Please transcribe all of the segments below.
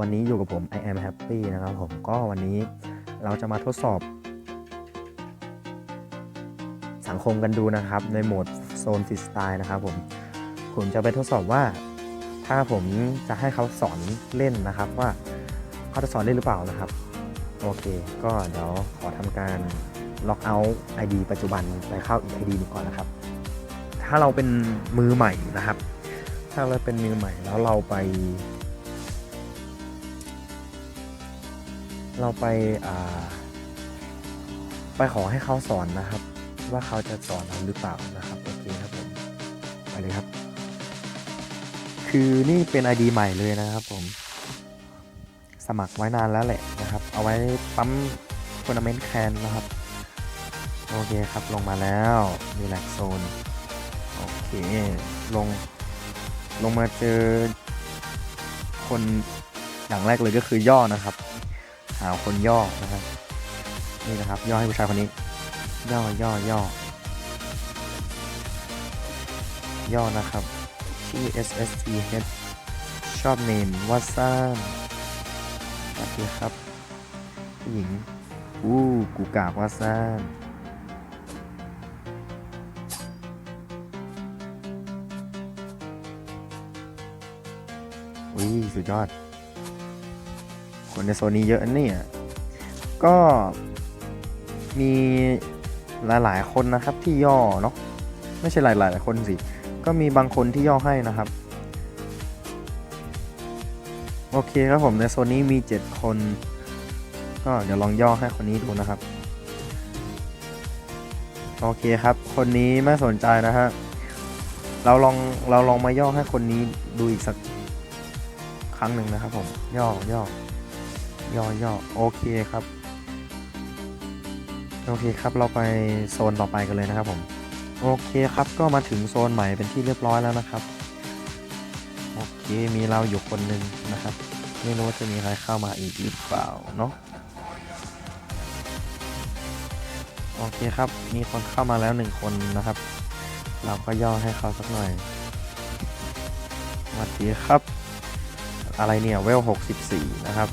วันนี้อยู่กับผม I am happy นะครับผมก็วันนี้เราจะมาทดสอบ สังคมกันดูนะครับ ในโหมดโซนฟรีสไตล์นะครับผมผมจะไปทดสอบว่า ถ้าผมจะให้เขาสอนเล่นนะครับว่าเขาจะสอนเล่นหรือเปล่านะครับ โอเค ก็เดี๋ยวขอทำการล็อกเอาท์ ID ปัจจุบันไปเข้าอีก ID หนึงก่อนนะครับ ถ้าเราเป็นมือใหม่นะครับ ถ้าเราเป็นมือใหม่แล้วเราไป เราไปไปขอให้เขาสอนนะครับ ว่าเขาจะสอนเราหรือเปล่านะครับโอเคครับผมไปเลยครับ คือนี่เป็น ID ใหม่เลยนะครับผม สมัครไว้นานแล้วแหละนะครับ เอาไว้ปั๊มทัวร์นาเมนต์แคนนะครับ โอเคครับลงมาแล้วมีแลกโซนโอเคลงลงมาเจอคนอย่างแรกเลยก็คือย่อนะครับ หาคนย่อนะครับ นี่นะครับ ย่อให้ผู้ชายคนนี้ ย่อย่อย่อย่อนะครับชื่อ S S T H ชอบเนมวัตซันสวัสดีครับผู้หญิงอู้กูกากวัตซันอุ้ยสุดยอด คนในโซนนี้เยอะนี่ก็มีหลายๆคนนะครับที่ย่อเนาะไม่ใช่หลายๆหลายคนสิก็มีบางคนที่ย่อให้นะครับ โอเคครับผมในโซนนี้มี 7 คน ก็เดี๋ยวลองย่อให้คนนี้ดูนะครับ โอเคครับ คนนี้ไม่สนใจนะฮะเราลองเราลองมาย่อให้คนนี้ดูอีกสักครั้งหนึ่งนะครับผมย่อย่อ ย่อย่อโอเคครับ โอเคครับเราไปโซนต่อไปกันเลยนะครับผม โอเคครับก็มาถึงโซนใหม่เป็นที่เรียบร้อยแล้วนะครับ โอเคมีเราอยู่คนหนึ่งนะครับ ไม่รู้ว่าจะมีใครเข้ามาอีกหรือเปล่าเนาะโอเคครับ มีคนเข้ามาแล้วหนึ่งคนนะครับ เราก็ย่อให้เขาสักหน่อยสวัสดีครับ อะไรเนี่ยเวล 64 นะครับ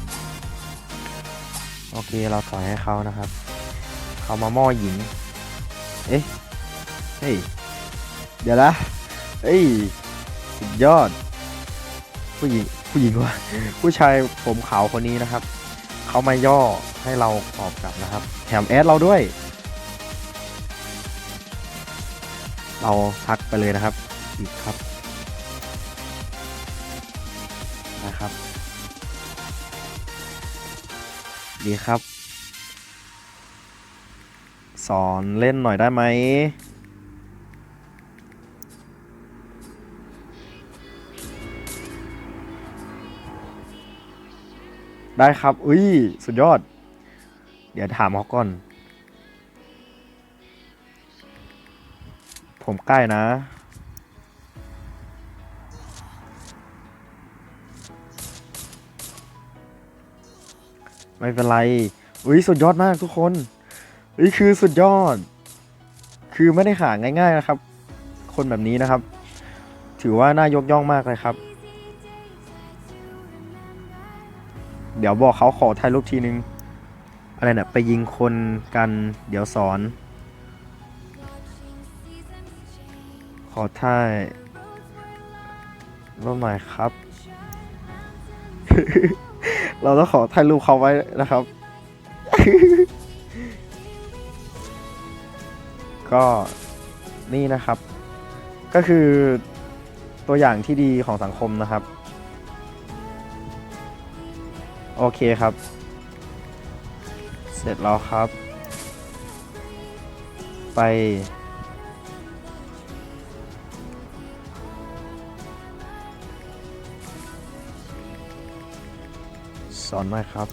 โอเคเราถอยให้เขานะครับ เขามาหม้อหญิง เอ๊ะ เฮ้ย เดี๋ยวนะเฮ้ย สุดยอด ผู้หญิง ผู้หญิงวะผู้ชายผมขาวคนนี้นะครับ เขามาย่อให้เราตอบกลับนะครับ แถมแอดเราด้วย เราทักไปเลยนะครับ อีกครับ นะครับ ดีครับ สอนเล่นหน่อยได้ไหม ได้ครับ อุ้ย สุดยอด เดี๋ยวถามเขาก่อน ผมใกล้นะ ไม่เป็นไร อุ้ยสุดยอดมากทุกคนอุ้ยคือสุดยอด คือไม่ได้หาง่าย ๆนะครับ คนแบบนี้นะครับ ถือว่าน่ายกย่องมากเลยครับ เดี๋ยวบอกเขาขอถ่ายรูปทีนึง อะไรเนี่ยไปยิงคนกัน เดี๋ยวสอน ขอถ่ายรูปหน่อยครับ เราต้องขอถ่ายรูปเขาไว้นะครับ ก็นี่นะครับ ก็คือตัวอย่างที่ดีของสังคมนะครับ โอเคครับ เสร็จแล้วครับ ไป อนหน่อยครับ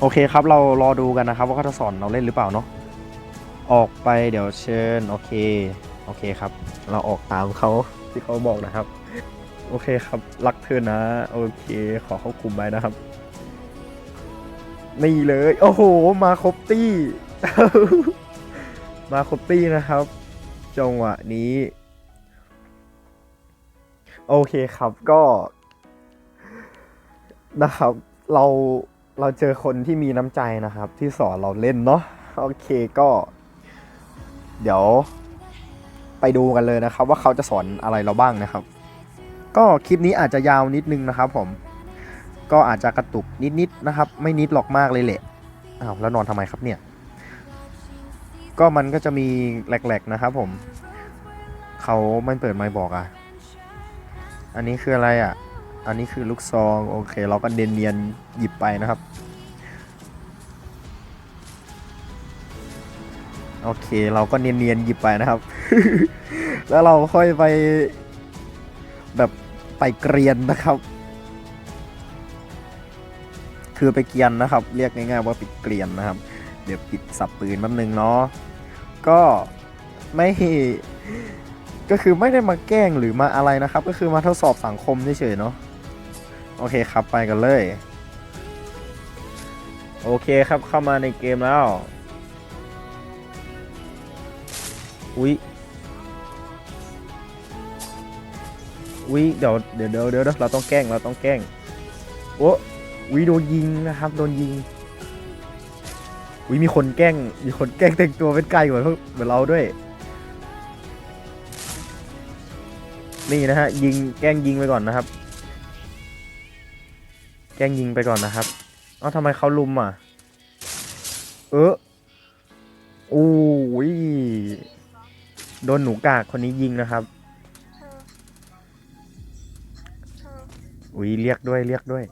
โอเคครับเรารอดูกันนะครับ ว่าเขาจะสอนเราเล่นหรือเปล่าเนาะออกไปเดี๋ยวเชิญ โอเค โอเคครับ เราออกตามเขาที่เขาบอกนะครับ โอเคครับรักเธอนะ โอเค ขอเขาคุมไว้นะครับนี่เลย โอ้โห มาครบตี้ มาครบตี้นะครับ จังหวะนี้ โอเคครับก็นะครับ เราเราเจอคนที่มีน้ำใจนะครับ ที่สอนเราเล่นเนาะโอเคก็ เดี๋ยวไปดูกันเลยนะครับ ว่าเขาจะสอนอะไรเราบ้างนะครับ ก็คลิปนี้อาจจะยาวนิดนึงนะครับ ผม ก็อาจจะกระตุกนิดๆนะครับ ไม่นิดหรอกมากเลยแหละอ้าวแล้วนอนทำไมครับเนี่ย ก็มันก็จะมีแหลกๆนะครับ ผมเขาไม่เปิดไมค์บอกอะ อันนี้คืออะไรอะ อันนี้คือลูกซองโอเค เราก็เดนเนียนหยิบไปนะครับ โอเค เราก็เนียนๆหยิบไปนะครับ แล้วเราค่อยไปแบบไปเกรียนนะครับ คือไปเกรียนนะครับ เรียกง่ายๆว่าปิดเกรียนนะครับ เดี๋ยวปิดสับปืนแป๊บนึงเนาะ ก็ไม่ ก็คือไม่ได้มาแกล้งหรือมาอะไรนะครับ ก็คือมาทดสอบสังคมเฉยๆเนาะโอเคครับไปกันเลย โอเคครับเข้ามาในเกมแล้ว อุ๊ยอุ๊ยเดี๋ยวเดี๋ยวเดี๋ยวเดี๋ยวเราต้องแกล้งเราต้องแกล้งโอ้วิโดนยิงนะครับโดนยิงวิมีคนแกล้งมีคนแกล้งแต่งตัวเป็นไก่เหมือนพวกเหมือนเราด้วย นี่นะฮะยิงแกล้งยิงไปก่อนนะครับ แกล้งยิงไปก่อนนะครับเอ้าทำไมเขาลุมอะ เออโอ้ยโดนหนูกากคนนี้ยิงนะครับเธอเธออุ้ยเรียกด้วยเรียกด้วย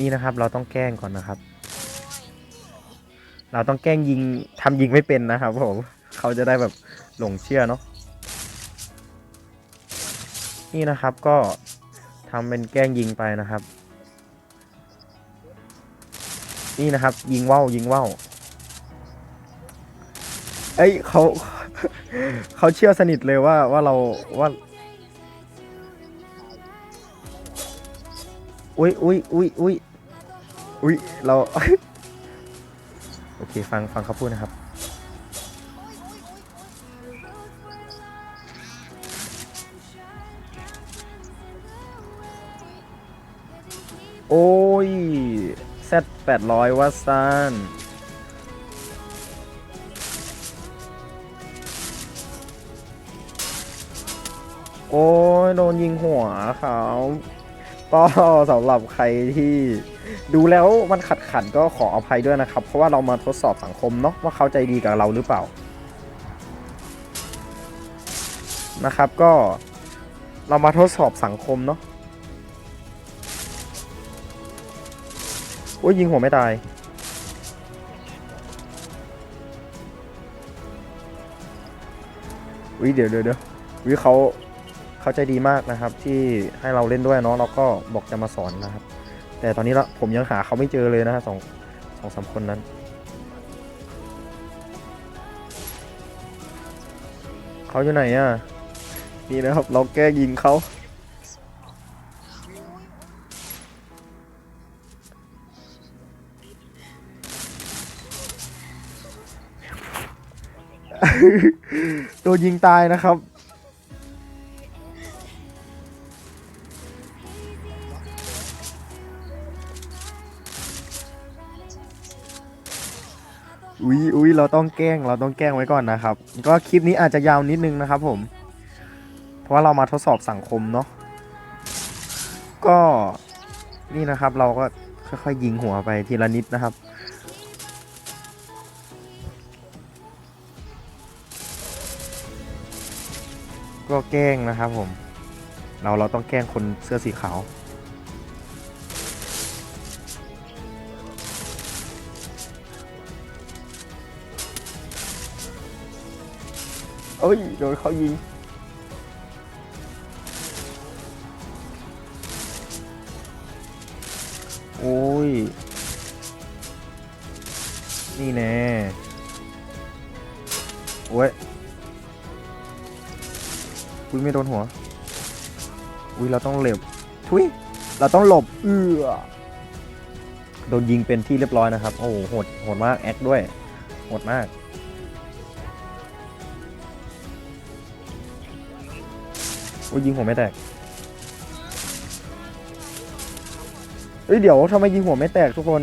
นี่นะครับ เราต้องแกล้งก่อนนะครับ เราต้องแกล้งยิงทำยิงไม่เป็นนะครับผมเขาจะได้แบบหลงเชื่อเนาะนี่นะครับก็ทำเป็นแกล้งยิงไปนะครับ นี่นะครับ ยิงว่าวยิงว่าวเอ้ยเขาเขาเชื่อสนิทเลยว่าว่าเราว่าอุ้ยอุ้ยอุ้ยอุ้ย อุ้ยเรา โอเค ฟังฟังเขาพูดนะครับ โอ้ยแซดแปดร้อยวัตซันโอ้ย โดนยิงหัวเขาก็สำหรับใครที่ ดูแล้วมันขัดขันก็ขออภัยด้วยนะครับ เพราะว่าเรามาทดสอบสังคมเนาะว่าเขาใจดีกับเราหรือเปล่านะครับ ก็เรามาทดสอบสังคมเนาะโอ้ยยิงหัวไม่ตายวิเดี๋ยวเดี๋ยวเดี๋ยววิเขาเขาใจดีมากนะครับ ที่ให้เราเล่นด้วยเนาะเราก็บอกจะมาสอนนะครับ แต่ตอนนี้ละผมยังหาเขาไม่เจอเลยนะฮะสองสองสามคนนั้น เขาอยู่ไหนอะ นี่นะครับ เราแก้ยิงเขาโดนยิงตายนะครับ อุ๊ยอุ๊ยเราต้องแกล้ง เราต้องแกล้งไว้ก่อนนะครับ ก็คลิปนี้อาจจะยาวนิดนึงนะครับผม เพราะว่าเรามาทดสอบสังคมเนาะ ก็นี่นะครับเราก็ค่อยๆยิงหัวไปทีละนิดนะครับ ก็แกล้งนะครับผม เราเราต้องแกล้งคนเสื้อสีขาว เอ้ยโดนเขายิงโอ้ย นี่แน่โอ้ยอุ้ยไม่โดนหัว อุ้ยเราต้องเหลบทุยเราต้องหลบ เอื้อ โดนยิงเป็นที่เรียบร้อยนะครับ โอ้โหโหดโหดมาก แอคด้วย โหดมาก โอ้ยยิงหัวไม่แตกเอ้ยเดี๋ยวทำไมยิงหัวไม่แตกทุกคน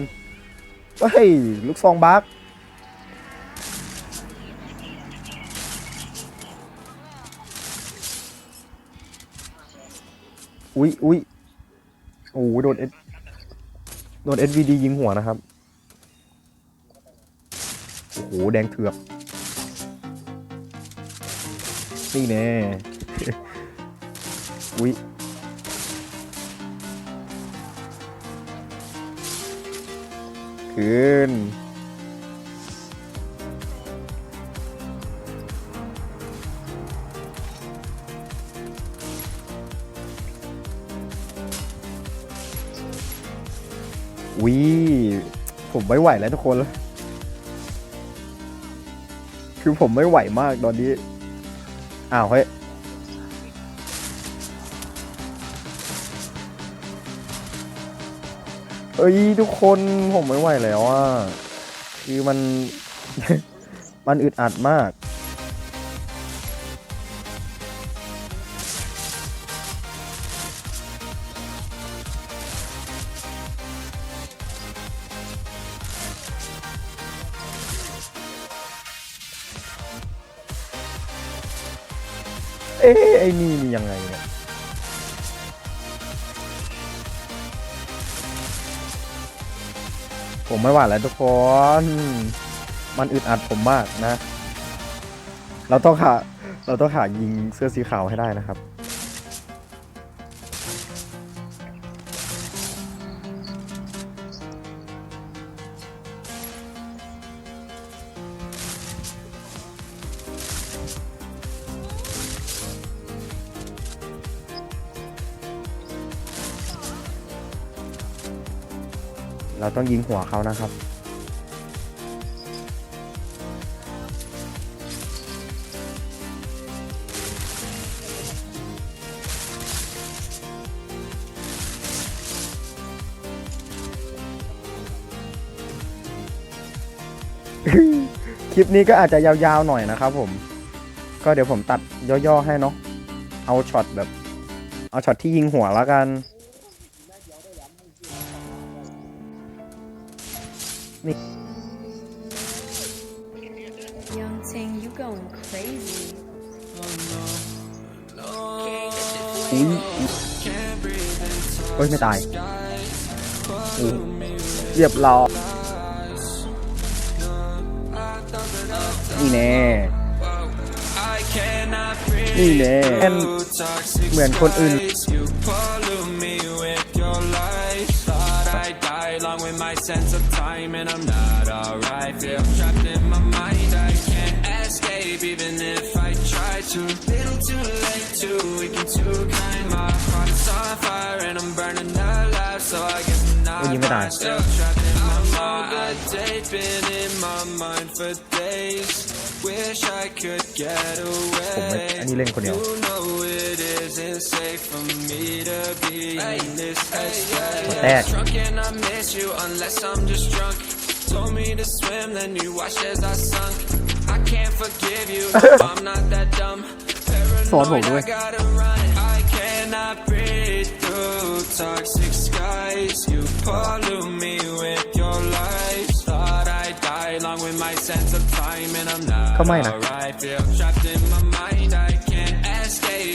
เฮ้ยลูกซองบักอุ๊ยอุ๊ยโอ้โหโดนเอโดน SVD ยิงหัวนะครับ โอ้โห แดงเถือก นี่แน่ อุ๊ยคืนวิผมไม่ไหวแล้วทุกคนแล้วคือผมไม่ไหวมากตอนนี้ อ้าวเฮ้ย เอ้ยทุกคนผมไม่ไหวแล้วอะคือมัน มันอึดอัดมากเอ๊ะไอ้นี่นี่ยังไงเนี่ย ผมไม่ไหวแล้วทุกคน มันอึดอัดผมมากนะ เราต้องหาเราต้องหายิงเสื้อสีขาวให้ได้นะครับ เราต้องยิงหัวเขานะครับ คลิปนี้ก็อาจจะยาวๆหน่อยนะครับผม ก็เดี๋ยวผมตัดย่อๆให้เนาะ เอาช็อตแบบ เอาช็อตที่ยิงหัวแล้วกัน Young Ting, you going crazy. อุ้ยเฮ้ยไม่ตายอู้เรียบร้อยนี่แน่ นี่แน่ เหมือนคนอื่น You my sense of time, and I'm not alright. Feel trapped in my mind, I can't escape even if I try to. Little too late, too weak and too kind. My heart is on fire, and I'm burning alive. So I guess I'm not โอ้ยยิงไม่ตาย fine. Still trapped in my mind. A date been in my mind for days. Wish I could get ผมไม่ away. อันนี้เล่นคนเดียว You know it isn't safe for me to be hey, in this hey, Drunk and I miss you unless I'm just drunk. Told me to swim, then you watched as I sunk. I can't forgive you, I'm not that dumb. Paranoid, I gotta run. I cannot breathe through toxic skies. You pollute me with your. Thought I along with my sense of time, and I'm not alright. Feel trapped in my mind, I can't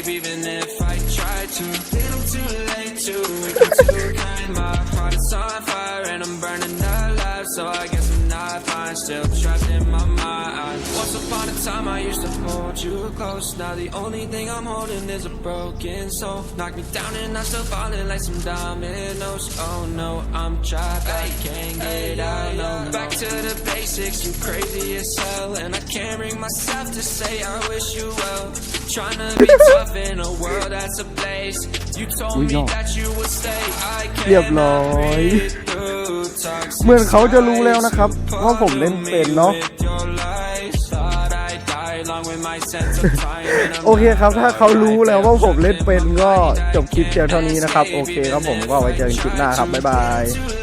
even if I try to. Little too late, and too kind. My heart is on fire, and I'm burning alive. So I guess I'm not fine. Still trapped in my mind. Once upon a time, I used to hold you close. Now the only thing I'm holding is a broken soul. Knock me down and I'm still falling like some dominoes. Oh no, I'm trapped. I can't get out. No, back to the basics. You crazy as hell, and I can't bring myself to say I wish you well. Trying to be tough in a world that's a place. You told Ui, me no. that you would stay. I เรียบร้อย can't through toxic เหมือนเขาจะรู้แล้วนะครับ ว่าผมเล่นเป็นเนาะโอเคครับ ถ้าเขารู้แล้วว่าผมเล่นเป็นก็จบคลิปเพียงเท่านี้นะครับ โอเคครับผมก็ไว้เจอกันคลิปหน้าครับ บ๊ายบาย Too